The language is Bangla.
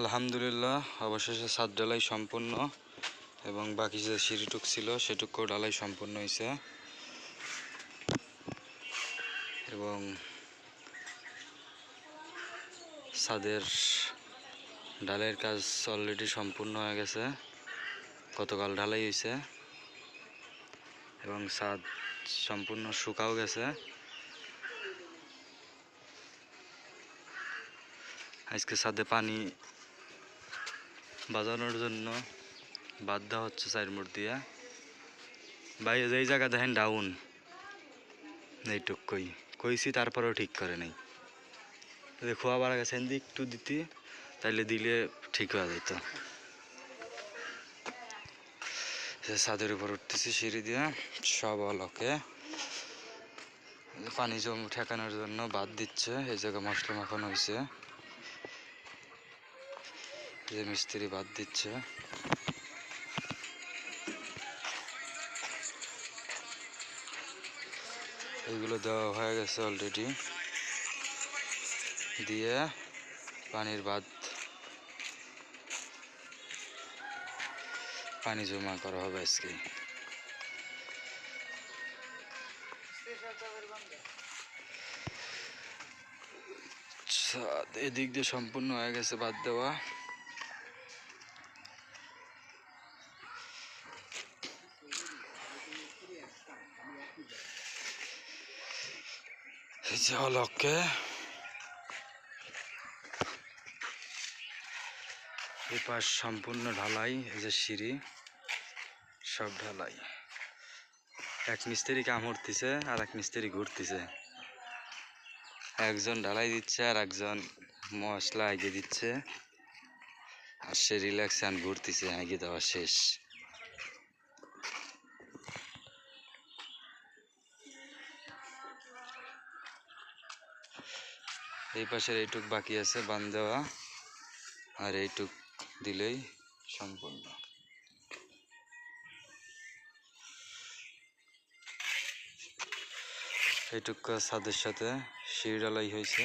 আলহামদুলিল্লাহ, অবশেষে সাত ডালাই সম্পূর্ণ এবং বাকি যে সিঁড়িটুক ছিল সেটুকু ডালাই সম্পূর্ণ হয়েছে এবং ছাদের ডালের কাজ অলরেডি সম্পূর্ণ হয়ে গেছে। গতকাল ঢালাই হয়েছে এবং ছাদ সম্পূর্ণ শুকাও গেছে। আজকে ছাদে পানি বাজানোর জন্য বাদ দেওয়া হচ্ছে সাইড মোড় দিয়ে। বাইরে যেই জায়গা দেখেন ডাউন এইটুক কই কইছি তারপরেও ঠিক করে নাই। যদি খোয়া বাড়া গেছে একটু দিতে, তাইলে দিলে ঠিক হয়ে যেত ছাদের উপর উঠতেছি সিঁড়ি দিয়ে, সব অলকে। পানি জম ঠেকানোর জন্য বাদ দিচ্ছে, এই জায়গায় মশলা মাখানো হয়েছে যে মিস্ত্রি বাদ দিচ্ছে। এগুলো দেওয়া হয়ে গেছে অলরেডি দিয়ে পানির বাদ পানি জমা করা হবে আজকে। ছাদ এদিক দিয়ে সম্পূর্ণ হয়ে গেছে বাদ দেওয়া। এই যে অলকে। এই সম্পূর্ণ ঢালাই, এই যে সিঁড়ি, সব ঢালাই। এক মিস্ত্রি কামড়তেছে আর এক মিস্ত্রি ঘুরতেছে। একজন ঢালাই দিচ্ছে আর একজন মশলা এগিয়ে দিচ্ছে। আর সে রিল্যাক্স অ্যান্ড ঘুরতেছে, এগিয়ে দেওয়া শেষ। এই পাশের এইটুক বাকি আছে, বান দেওয়া। আর এইটুক দিলেই সম্পূর্ণ। এইটুক ছাদের সাথে ঢালাই হয়েছে।